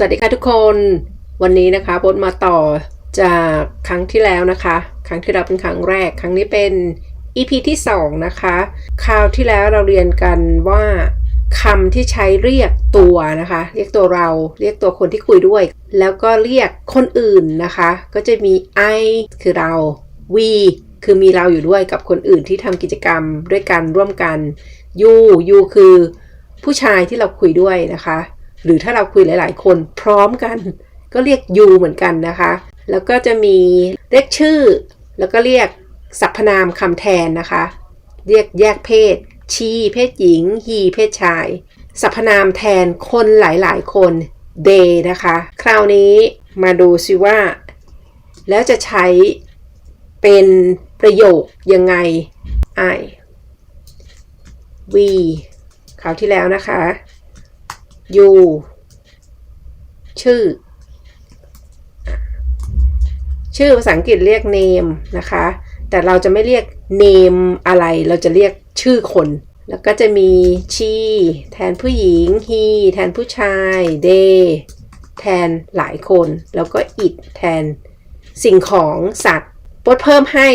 สวัสดีค่ะทุกคน วันนี้นะคะบดมาต่อจากครั้งที่แล้วนะคะ ครั้งที่เราเป็นครั้งแรก ครั้งนี้เป็น EP ที่ 2 นะคะ คราวที่แล้วเราเรียนกันว่าคำที่ใช้เรียกตัวนะคะ เรียกตัวเรา เรียกตัวคนที่คุยด้วย แล้วก็เรียกคนอื่นนะคะ ก็จะมี I คือเรา we คือมีเราอยู่ด้วยกับคนอื่นที่ทำกิจกรรมด้วยกันร่วมกัน you you คือผู้ชายที่เราคุยด้วยนะคะ หรือถ้าเราคุยหลาย ๆ คนพร้อมกัน ก็เรียก you เหมือนกันนะคะ แล้วก็จะมีเรียกชื่อ แล้วก็เรียกสรรพนามคำแทนนะคะ เรียกแยกเพศ she เพศหญิง he เพศชาย สรรพนามแทนคนหลาย ๆ คน they นะคะ คราวนี้มาดูซิว่า แล้วจะใช้เป็นประโยคยังไง I we คราวที่แล้วนะคะ you ชื่อ ชื่อภาษาอังกฤษเรียก name นะคะ แต่เราจะไม่เรียก name อะไร เราจะเรียกชื่อคน แล้วก็จะมี she แทนผู้หญิง he แทนผู้ชาย they แทนหลายคน แล้วก็ it แทนสิ่งของสัตว์ปดเพิ่มให้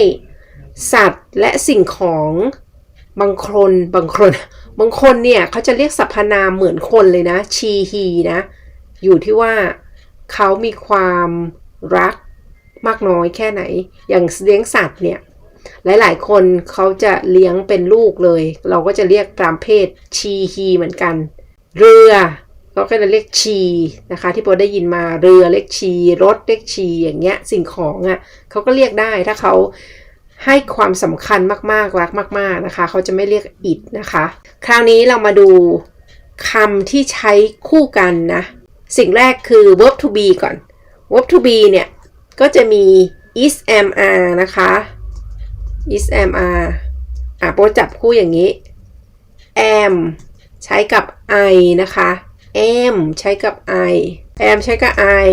สัตว์และสิ่งของบางคนบางคน บางคนเนี่ยเขาจะเรียกสรรพนามเหมือนคนเลยนะ ชีฮีนะ อยู่ที่ว่าเขามีความรักมากน้อยแค่ไหน อย่างเลี้ยงสัตว์เนี่ย หลายๆ คนเขาจะเลี้ยงเป็นลูกเลย เราก็จะเรียกตามเพศชีฮีเหมือนกัน เรือเราก็จะเรียกชีนะคะ ที่โปได้ยินมาเรือเรียกชี รถเรียกชีอย่างเงี้ยสิ่งของอะ่ะเขาก็เรียกได้ถ้าเขา ให้ความสำคัญมากๆรักมาก ๆนะคะ เขาจะไม่เรียก it นะคะ คราวนี้เรามาดูคำที่ใช้คู่กันนะ สิ่งแรกคือ verb to be ก่อน verb to be เนี่ย ก็จะมี is am are นะคะ is am are อะโปรจับคู่อย่างนี้ am ใช้กับ I นะคะ am ใช้กับ I am ใช้กับ I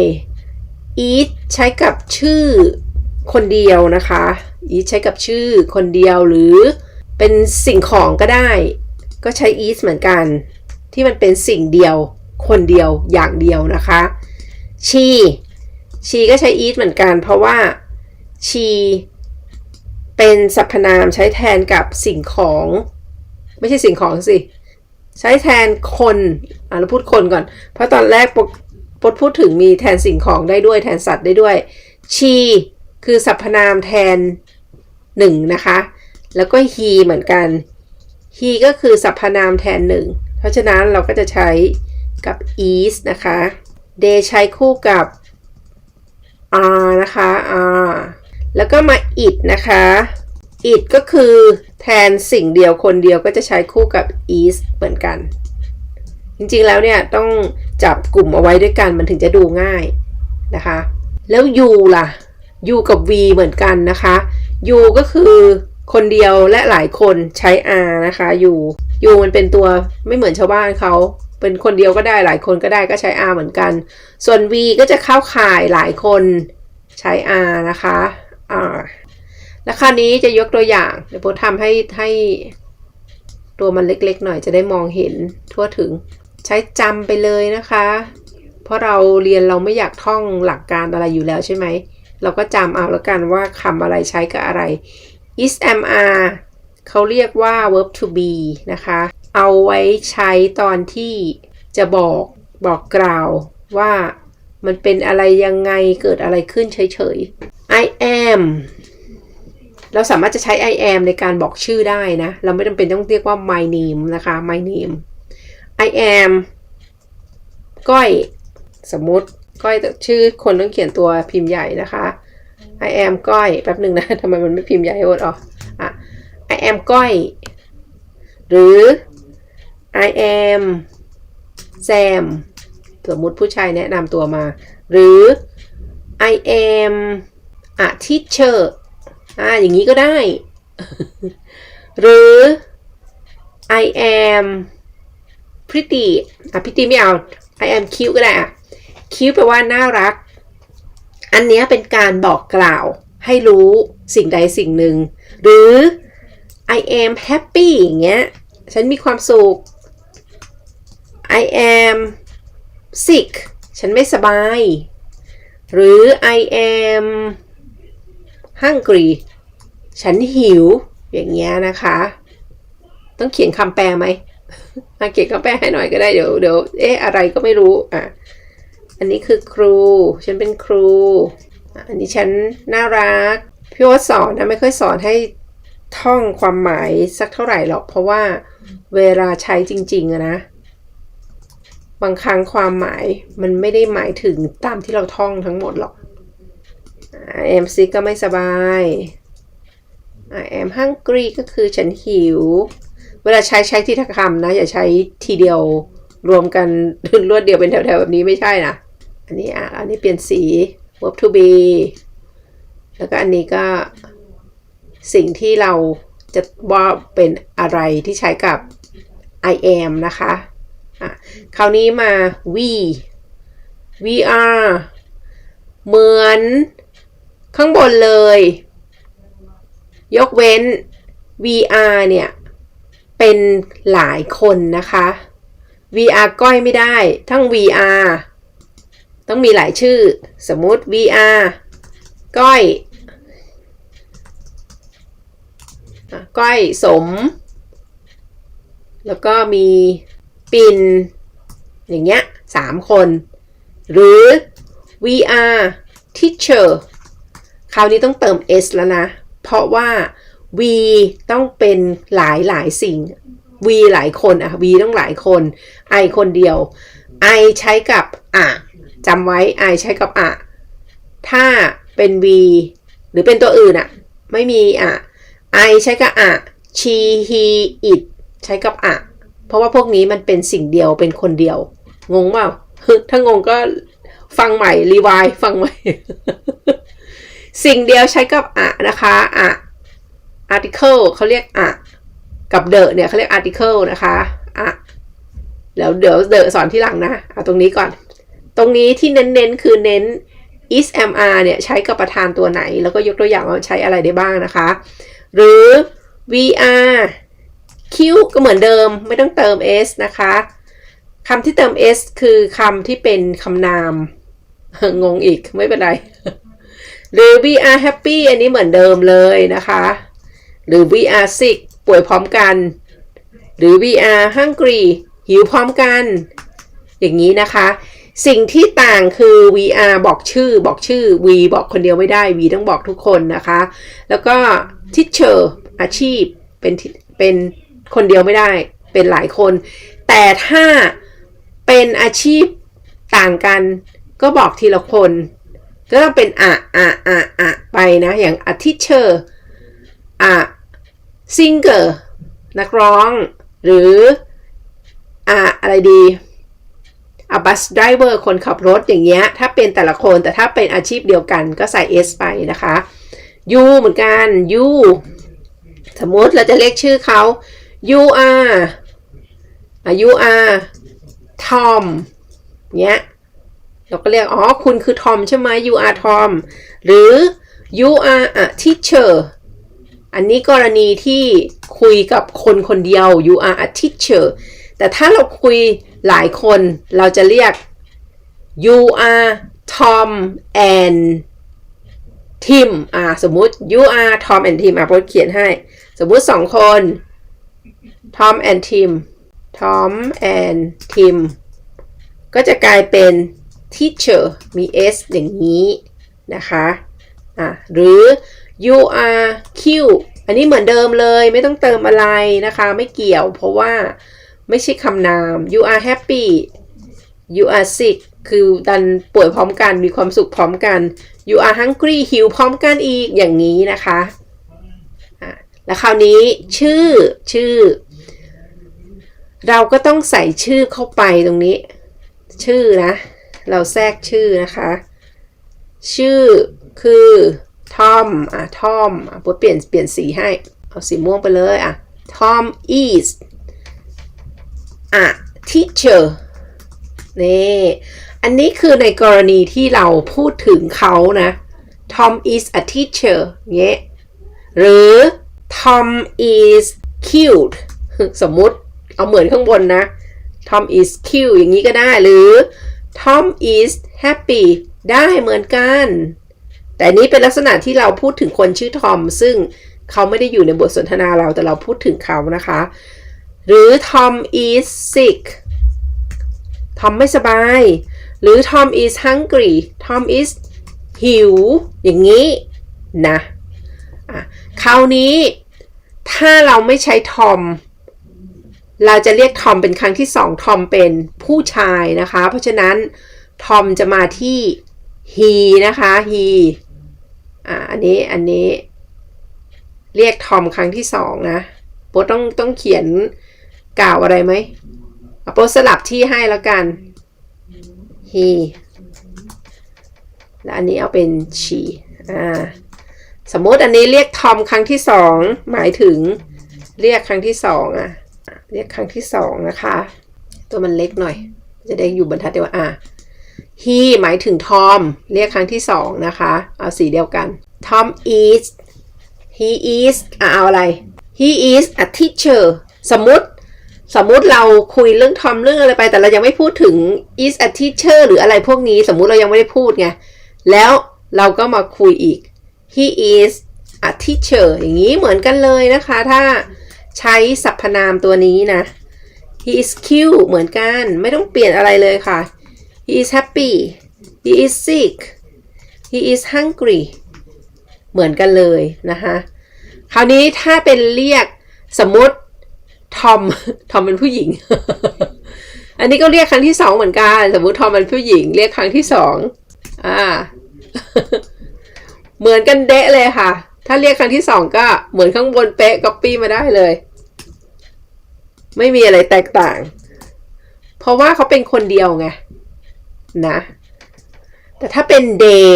it ใช้กับชื่อ คนเดียวนะคะ it ใช้กับชื่อคนเดียวหรือเป็นสิ่งของก็ได้ ก็ใช้ is เหมือนกัน ที่มันเป็นสิ่งเดียว คนเดียวอย่างเดียวนะคะ she she ก็ใช้ is เหมือนกัน เพราะว่า she เป็นสรรพนามใช้แทนกับสิ่งของ ไม่ใช่สิ่งของสิ ใช้แทนคนอะเราพูดคนก่อน เพราะตอนแรกปกปดพูดถึงมีแทนสิ่งของได้ด้วยแทนสัตว์ได้ด้วย she คือสรรพนามแทนหนึ่งนะคะ แล้วก็ he เหมือนกัน he ก็คือสรรพนามแทนหนึ่งเพราะฉะนั้นเราก็จะใช้กับ is นะคะ they ใช้คู่กับ are นะคะ are แล้วก็มา it นะคะ it ก็คือแทนสิ่งเดียวคนเดียวก็จะใช้คู่กับ is เหมือนกัน จริงๆแล้วเนี่ยต้องจับกลุ่มเอาไว้ด้วยกันมันถึงจะดูง่ายนะคะ แล้ว you ล่ะ you กับ v เหมือนกันนะคะ U ก็คือคนเดียวและหลายคนใช้ r นะคะ U U มันเป็นตัวไม่เหมือนชาวบ้านเขาเป็นคนเดียวก็ได้หลายคนก็ได้ก็ใช้ r เหมือนกัน ส่วน v ก็จะเข้าข่ายหลายคนใช้ r นะคะ r แล้วคราวนี้จะยกตัวอย่างเดี๋ยวผมทำให้ให้ตัวมันเล็กๆ หน่อยจะได้มองเห็นทั่วถึงใช้จำไปเลยนะคะ เพราะเราเรียนเราไม่อยากท่องหลักการอะไรอยู่แล้วใช่ไหม เราก็จำเอาแล้วกันว่าคำอะไรใช้กับอะไร is am are เขาเรียกว่า verb to be นะคะ เอาไว้ใช้ตอนที่จะบอกบอกกล่าวว่ามันเป็นอะไรยังไงเกิดอะไรขึ้นเฉยๆ I am เราสามารถจะใช้ I am ในการบอกชื่อได้นะ เราไม่จำเป็นต้องเรียกว่า my name นะคะ my name I am ก้อย สมมติ ก้อยชื่อคนต้องเขียนตัวพิมพ์ใหญ่นะคะ I am ก้อยแป๊บหนึ่งนะทำไมมันไม่พิมพ์ใหญ่โอดอ๋ออะ I am ก้อย หรือ I am Sam สมมุติผู้ชายแนะนำตัวมา หรือ I am a teacher อ่าอย่างนี้ก็ได้ หรือ I am pretty อะ pretty ไม่เอา I am cute ก็ได้อะ cute แปลว่าน่ารัก อันนี้เป็นการบอกกล่าวให้รู้สิ่งใดสิ่งหนึ่ง หรือ I am happy อย่างเงี้ย ฉันมีความสุข I am sick ฉันไม่สบาย หรือ I am hungry ฉันหิว อย่างเงี้ยนะคะ ต้องเขียนคำแปลไหมมาเขียนคำแปลให้หน่อยก็ได้ เดี๋ยวเดี๋ยวเอ๊ะอะไรก็ไม่รู้อะ อันนี้คือครู ฉันเป็นครู อันนี้ฉันน่ารัก พี่ว่าสอนนะไม่ค่อยสอนให้ท่องความหมายสักเท่าไหร่หรอก เพราะว่าเวลาใช้จริงๆอะนะ บางครั้งความหมายมันไม่ได้หมายถึงตามที่เราท่องทั้งหมดหรอก I am sick ก็ไม่สบาย I am hungry ก็คือฉันหิว เวลาใช้ใช้ที่ทักคำนะ อย่าใช้ทีเดียวรวมกันรวดเดียวเป็นแถวๆแบบนี้ไม่ใช่นะ อันนี้อะอันนี้เปลี่ยนสี verb to be แล้วก็อันนี้ก็สิ่งที่เราจะว่าเป็นอะไรที่ใช้กับ I am นะคะอะคราวนี้มา we we are เหมือนข้างบนเลย ยกเว้น VR เนี่ย เป็นหลายคนนะคะ VR ก้อยไม่ได้ ทั้ง VR ต้องมีหลายชื่อ สมมุติ VR ก้อยก้อยสม แล้วก็มีปินอย่างเงี้ยสามคน หรือ VR teacher คราวนี้ต้องเติม s แล้วนะ เพราะว่า v ต้องเป็นหลายหลายสิ่ง v หลายคนอะ v ต้องหลายคน i คนเดียว i ใช้กับอะ จำไว้ i ใช้กับอะ ถ้าเป็น v หรือเป็นตัวอื่นอะไม่มีอะ I ใช้กับอะ she he it ใช้กับอะ เพราะว่าพวกนี้มันเป็นสิ่งเดียวเป็นคนเดียว งงเปล่าถ้างงก็ฟังใหม่รีวายฟังใหม่ สิ่งเดียวใช้กับอะนะคะอะ article เขาเรียกอะ กับ the เนี่ยเขาเรียก article นะคะอะแล้วเดี๋ยว the สอนที่หลังนะ เอาตรงนี้ก่อน ตรงนี้ที่เน้นๆ คือเน้น is am are เนี่ยใช้กับประธานตัวไหน แล้วก็ยกตัวอย่างว่าใช้อะไรได้บ้างนะคะ หรือ VR Q ก็เหมือนเดิมไม่ต้องเติม s นะคะคำที่เติม s คือคำที่เป็นคำนาม งงอีกไม่เป็นไร หรือ VR happy อันนี้เหมือนเดิมเลยนะคะ หรือ VR sick ป่วยพร้อมกัน หรือ VR hungry หิวพร้อมกัน อย่างนี้นะคะ สิ่งที่ต่างคือ VR บอกชื่อบอกชื่อ V บอกคนเดียวไม่ได้ V ต้องบอกทุกคนนะคะ แล้วก็ teacher อาชีพเป็นเป็นคนเดียวไม่ได้เป็นหลายคน แต่ถ้าเป็นอาชีพต่างกันก็บอกทีละคนก็ต้องเป็นอะอะอะอะไปนะอย่าง a teacher อะ singer นักร้อง หรืออะอะไรดี a bus driver คนขับรถอย่างเงี้ย ถ้าเป็นแต่ละคนแต่ถ้าเป็นอาชีพเดียวกันก็ใส่ s ไปนะคะ you เหมือนกัน you สมมติเราจะเรียกชื่อเขา you are อะ you are Tom เงี้ยเราก็เรียก อ๋อ คุณคือ Tom ใช่ไหม you are Tom หรือ you are a teacher อันนี้กรณีที่คุยกับคนคนเดียว you are a teacher แต่ถ้าเราคุยหลายคนเราจะเรียก you are Tom and Tim อ่าสมมุติ you are Tom and Tim อะพอเขียนให้ สมมุติสองคน Tom and Tim Tom and Tim ก็จะกลายเป็น teacher มี s อย่างนี้นะคะอะหรือ you are cute อันนี้เหมือนเดิมเลยไม่ต้องเติมอะไรนะคะ ไม่เกี่ยวเพราะว่า ไม่ใช่คำนาม you are happy you are sick คือดันป่วยพร้อมกันมีความสุขพร้อมกัน you are hungry หิวพร้อมกันอีกอย่างนี้นะคะะแล้วคราวนี้ชื่อชื่อ เราก็ต้องใส่ชื่อเข้าไปตรงนี้ ชื่อนะ เราแทรกชื่อนะคะ ชื่อคือทอมอะทอมอะเปลี่ยนเปลี่ยนสีให้ เอาสีม่วงไปเลยอะทอม is อะ teacher นี่อันนี้คือในกรณีที่เราพูดถึงเขานะ Tom is a teacher เงี้ยหรือ Tom is cute สมมุติเอาเหมือนข้างบนนะ Tom is cute อย่างนี้ก็ได้หรือ Tom is happy ได้เหมือนกัน แต่นี้เป็นลักษณะที่เราพูดถึงคนชื่อทอมซึ่งเขาไม่ได้อยู่ในบทสนทนาเราแต่เราพูดถึงเขานะคะ หรือ Tom is sick ทอมไม่สบาย หรือ Tom is hungry Tom is หิว อย่างนี้นะอะคราวนี้ถ้าเราไม่ใช้ทอมเราจะเรียกทอมเป็นครั้งที่สองทอมเป็นผู้ชายนะคะ เพราะฉะนั้นทอมจะมาที่ he นะคะ he อ่าอันนี้อันนี้ เรียกทอมครั้งที่สองนะโปต้องต้องเขียน กล่าวอะไรไหมเอาโปสลับที่ให้แล้วกัน he และอันนี้เอาเป็น she อ่าสมมติอันนี้เรียกทอมครั้งที่สองหมายถึงเรียกครั้งที่สองอะเรียกครั้งที่สองนะคะ ตัวมันเล็กหน่อย จะได้อยู่บรรทัดเดียวอะ he หมายถึงทอมเรียกครั้งที่สองนะคะ เอาสีเดียวกัน Tom is he is อะเอาอะไร he is a teacher สมมติ สมมุติเราคุยเรื่องทอมเรื่องอะไรไป แต่เรายังไม่พูดถึง is a teacher หรืออะไรพวกนี้ สมมุติเรายังไม่ได้พูดไง แล้วเราก็มาคุยอีก he is a teacher อย่างนี้เหมือนกันเลยนะคะ ถ้าใช้สรรพนามตัวนี้นะ he is cute เหมือนกัน ไม่ต้องเปลี่ยนอะไรเลยค่ะ he is happy he is sick he is hungry เหมือนกันเลยนะคะ คราวนี้ถ้าเป็นเรียกสมมติ ทอมทอมเป็นผู้หญิง อันนี้ก็เรียกครั้งที่สองเหมือนกัน สมมติทอมเป็นผู้หญิง เรียกครั้งที่สองอ่า เหมือนกันเดะเลยค่ะ ถ้าเรียกครั้งที่สองก็เหมือนข้างบนเป๊ะก๊อปปี้มาได้เลย ไม่มีอะไรแตกต่าง เพราะว่าเขาเป็นคนเดียวไงนะ แต่ถ้าเป็น day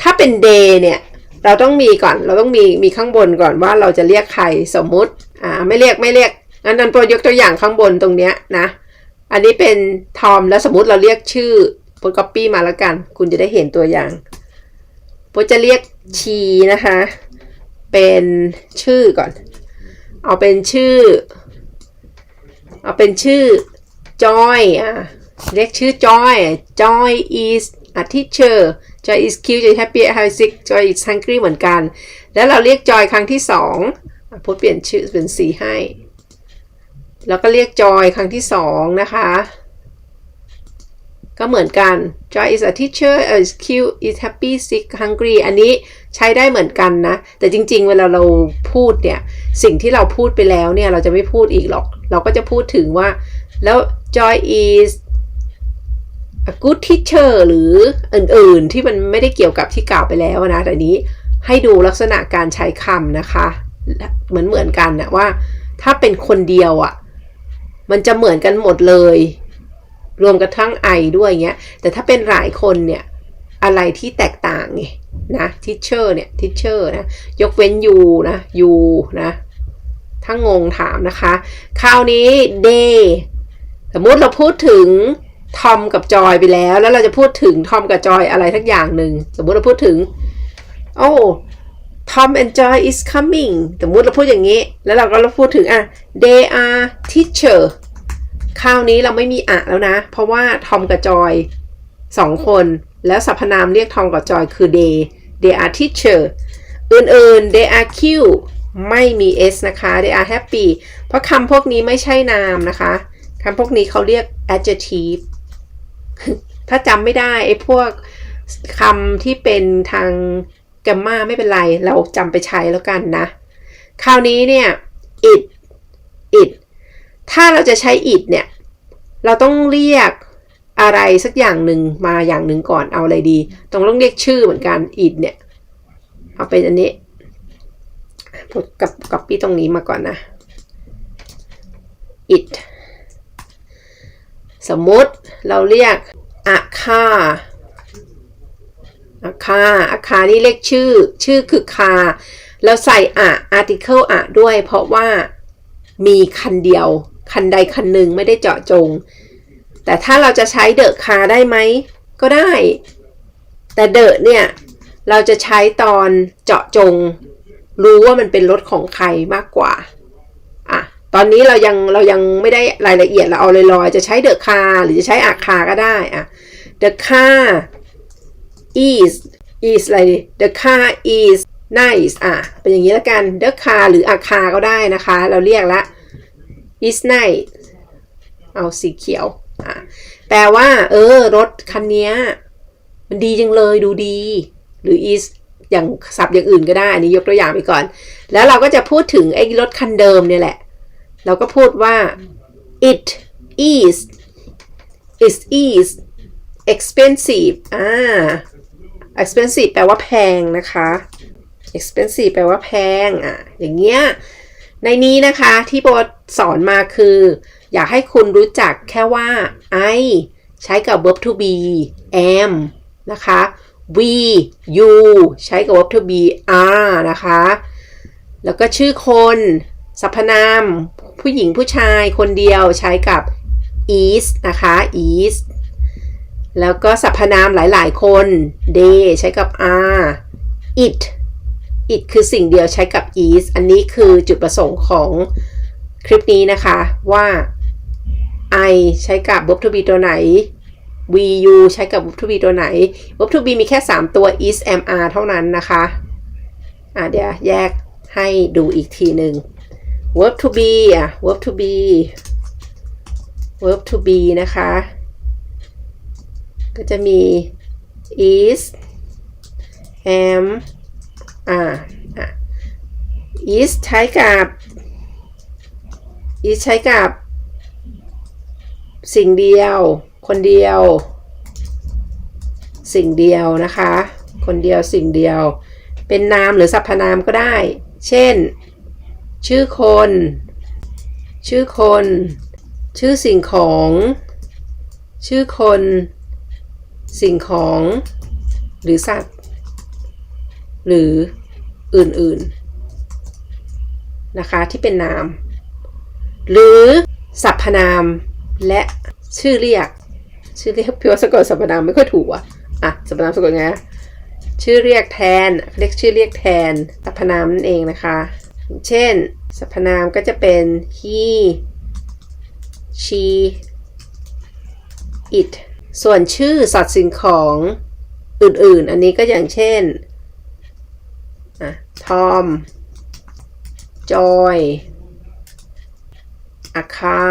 ถ้าเป็น day เนี่ย เราต้องมีก่อน เราต้องมีมีข้างบนก่อนว่าเราจะเรียกใครสมมุติ อ่าไม่เรียกไม่เรียกงั้นนันโปรยกตัวอย่างข้างบนตรงเนี้ยนะ อันนี้เป็นทอมแล้วสมมติเราเรียกชื่อโปรก๊อปปี้มาแล้วกัน คุณจะได้เห็นตัวอย่างโปรจะเรียกชีนะคะ เป็นชื่อก่อน เอาเป็นชื่อ เอาเป็นชื่อ Joy อะเรียกชื่อ Joy Joy is a teacher Joy is cute Joy happy Joy is sick Joy is hungry เหมือนกัน แล้วเราเรียก Joy ครั้งที่สอง พูดเปลี่ยนชื่อเป็นสีให้ แล้วก็เรียก Joy ครั้งที่สองนะคะ ก็เหมือนกัน Joy is a teacher is cute is happy sick hungry อันนี้ใช้ได้เหมือนกันนะ แต่จริง ๆ เวลาเราพูดเนี่ย สิ่งที่เราพูดไปแล้วเนี่ย เราจะไม่พูดอีกหรอก เราก็จะพูดถึงว่า แล้ว Joy is a good teacher หรืออื่น ๆ ที่มันไม่ได้เกี่ยวกับที่กล่าวไปแล้วนะ แต่นี้ให้ดูลักษณะการใช้คำนะคะ เหมือนเหมือนกันนะว่า ถ้าเป็นคนเดียวอะ่ะ มันจะเหมือนกันหมดเลย รวมกระทั่งไอด้วยเงี้ย แต่ถ้าเป็นหลายคนเนี่ย อะไรที่แตกต่างไงนะ teacher เนี่ย teacher นะ ยกเว้น you นะ you นะถ้างงถามนะคะ คราวนี้ day สมมุติเราพูดถึงทอมกับจอยไปแล้ว แล้วเราจะพูดถึงทอมกับจอยอะไรทักอย่างหนึ่ง สมมุติเราพูดถึง โอ้ Tom and Joy is coming สมมุติเราพูดอย่างนี้ แล้วเราก็เราพูดถึงอะ they are teacher คราวนี้เราไม่มีอะแล้วนะ เพราะว่าทอมกับจอยสองคน แล้วสรรพนามเรียกทอมกับจอยคือ they they are teacher อื่นๆ they are cute ไม่มี s นะคะ they are happy เพราะคำพวกนี้ไม่ใช่นามนะคะคำพวกนี้เขาเรียก adjective ถ้าจำไม่ได้ไอ้พวกคำที่เป็นทาง แกมมาไม่เป็นไร เราจำไปใช้แล้วกันนะ คราวนี้เนี่ย it it ถ้าเราจะใช้ it เนี่ย เราต้องเรียกอะไรสักอย่างหนึ่งมาอย่างหนึ่งก่อนเอาอะไรดีต้องต้องเรียกชื่อเหมือนกัน it เนี่ย เอาเป็นอันนี้พดกับกับปี้ตรงนี้มาก่อนนะ it สมมติเราเรียกอาคา อาคาอาคานี่เรียกชื่อ ชื่อคือคา แล้วใส่อะ article อะด้วย เพราะว่ามีคันเดียว คันใดคันหนึ่งไม่ได้เจาะจง แต่ถ้าเราจะใช้เดอะคาได้ไหม ก็ได้ แต่เดอะเนี่ย เราจะใช้ตอนเจาะจง รู้ว่ามันเป็นรถของใครมากกว่าอะตอนนี้เรายังเรายังไม่ได้รายละเอียดเราเอาลอยๆจะใช้ the car หรือจะใช้อาคาก็ได้อะ the car is is อะไร the car is nice อะ เป็นอย่างนี้แล้วกัน the car หรืออาคาก็ได้นะคะ เราเรียกละ is nice เอาสีเขียว อะ แปลว่า เออ รถคันเนี้ยมันดีจังเลยดูดี หรือ is อย่างศัพท์อย่างอื่นก็ได้ อันนี้ยกตัวอย่างไปก่อน แล้วเราก็จะพูดถึงไอ้รถคันเดิมเนี่ยแหละ เราก็พูดว่า it is it is expensive อ่า expensive แปลว่าแพงนะคะ expensive แปลว่าแพงอะอย่างเงี้ยในนี้นะคะที่โบสอนมาคือ อยากให้คุณรู้จักแค่ว่า I ใช้กับ verb to be am นะคะ we you ใช้กับ verb to be are นะคะ แล้วก็ชื่อคน สรรพนาม ผู้หญิงผู้ชายคนเดียวใช้กับ is นะคะ is แล้วก็สรรพนามหลายๆ คน they ใช้กับ are it it คือสิ่งเดียวใช้กับ is อันนี้คือจุดประสงค์ของคลิปนี้นะคะว่า I ใช้กับ verb to be ตัวไหน we you ใช้กับ verb to be ตัวไหน verb to be มีแค่ 3 ตัว is am are เท่านั้นนะคะอะเดี๋ยวแยกให้ดูอีกทีหนึ่ง verb to be อะ verb to be verb to be นะคะ ก็จะมี is am อ่าอะ is ใช้กับ is ใช้กับสิ่งเดียว คนเดียว สิ่งเดียวนะคะ คนเดียวสิ่งเดียว เป็นนามหรือสรรพนามก็ได้ เช่น ชื่อคน ชื่อคน ชื่อสิ่งของ ชื่อคน สิ่งของ หรือสัตว์ หรืออื่นๆ นะคะ ที่เป็นนาม หรือสรรพนาม และชื่อเรียก ชื่อเรียกพิวสะกดสรรพนามไม่ค่อยถูกอะอะสรรพนามสะกดไงชื่อเรียกแทนเรียกชื่อเรียกแทนสรรพนามนั่นเองนะคะ เช่นสรรพนามก็จะเป็น he she it ส่วนชื่อสัตว์สิ่งของอื่นๆ อันนี้ก็อย่างเช่นทอม จอยอาคา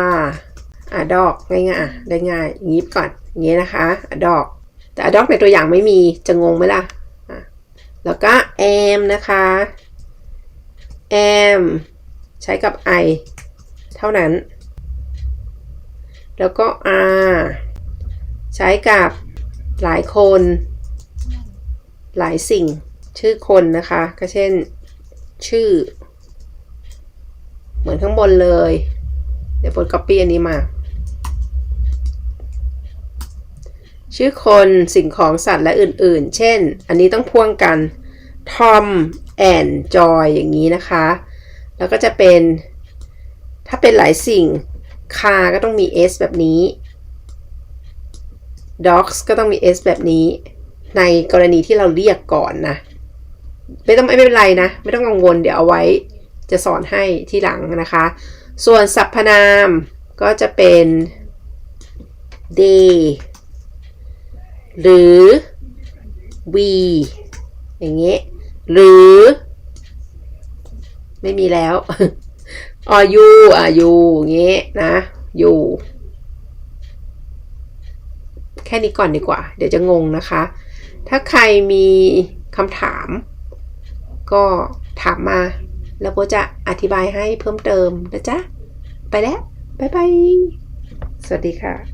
อะดอกง่ายๆได้ง่ายย่างนี้ก่อนอย่างนี้นะคะอะดอก แต่อะดอกในตัวอย่างไม่มีจะงงไหมล่ะแล้วก็ am นะคะ am ใช้กับ I เท่านั้น แล้วก็ R ใช้กับหลายคน หลายสิ่ง ชื่อคนนะคะ ก็เช่น ชื่อ เหมือนข้างบนเลย เดี๋ยวโฟน copy อันนี้มา ชื่อคนสิ่งของสัตว์และอื่นๆ เช่น อันนี้ต้องพ่วงกัน Tom and Joy อย่างนี้นะคะ แล้วก็จะเป็น ถ้าเป็นหลายสิ่ง car ก็ต้องมี s แบบนี้ dogs ก็ต้องมี s แบบนี้ ในกรณีที่เราเรียกก่อนนะ ไม่ต้องไม่เป็นไรนะ ไม่ต้องกังวลเดี๋ยวเอาไว้จะสอนให้ที่หลังนะคะ ส่วนสรรพนามก็จะเป็น they หรือ we อย่างเงี้ยหรือ ไม่มีแล้วอ๋อ you อะ you อย่างเงี้ยนะ you ค่นี้ก่อนดีกว่า เดี๋ยวจะงงนะคะ ถ้าใครมีคำถาม ก็ถามมา แล้วโบจะอธิบายให้เพิ่มเติมนะจ๊ะ ไปแล้ว บ๊ายบาย สวัสดีค่ะ